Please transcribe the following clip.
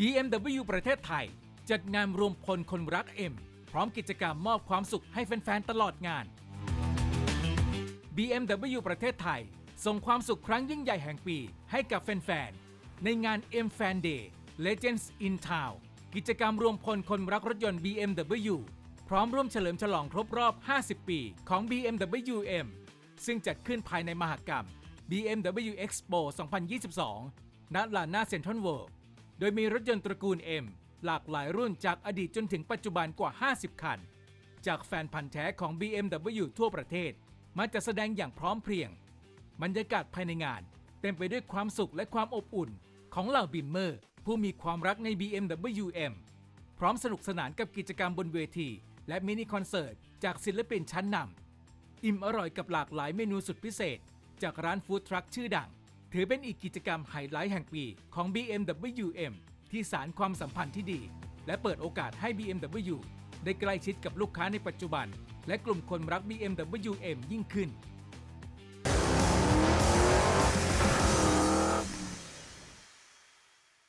BMW ประเทศไทย จัดงานรวมพลคนรัก M พร้อมกิจกรรมมอบความสุขให้แฟน ๆ ตลอดงาน BMW ประเทศไทย ส่งความสุขครั้งยิ่งใหญ่แห่งปีให้กับแฟน ๆ ในงาน M Fan Day Legends in Town กิจกรรมรวมพลคนรักรถยนต์ BMW พร้อมร่วมเฉลิมฉลองครบรอบ 50 ปีของ BMW M ซึ่งจัดขึ้นภายในมหกรรม BMW Expo 2022 ณ ลานหน้าเซ็นทรัลเวิลด์ โดยมีรถยนต์ตระกูล M หลากหลายรุ่นจากอดีตจนถึงปัจจุบันกว่า 50 คัน จากแฟนพันธ์แท้ของ BMW ทั่วประเทศ มาจัดแสดงอย่างพร้อมเพรียง บรรยากาศภายในงาน เต็มไปด้วยความสุขและความอบอุ่น ของเหล่าบิมเมอร์ ผู้มีความรักใน BMW M พร้อมสนุกสนานกับกิจกรรมบนเวที และมินิคอนเสิร์ตจากศิลปินชั้นนำอิ่มอร่อยกับหลากหลายเมนูสุดพิเศษ จากร้านฟู้ดทรัคชื่อดัง ถือเป็นอีกกิจกรรมไฮไลท์แห่งปีของ BMW M ที่สารความสัมพันธ์ที่ดี และเปิดโอกาสให้ BMW ได้ใกล้ชิดกับลูกค้าในปัจจุบัน และกลุ่มคนรัก BMW M ยิ่งขึ้น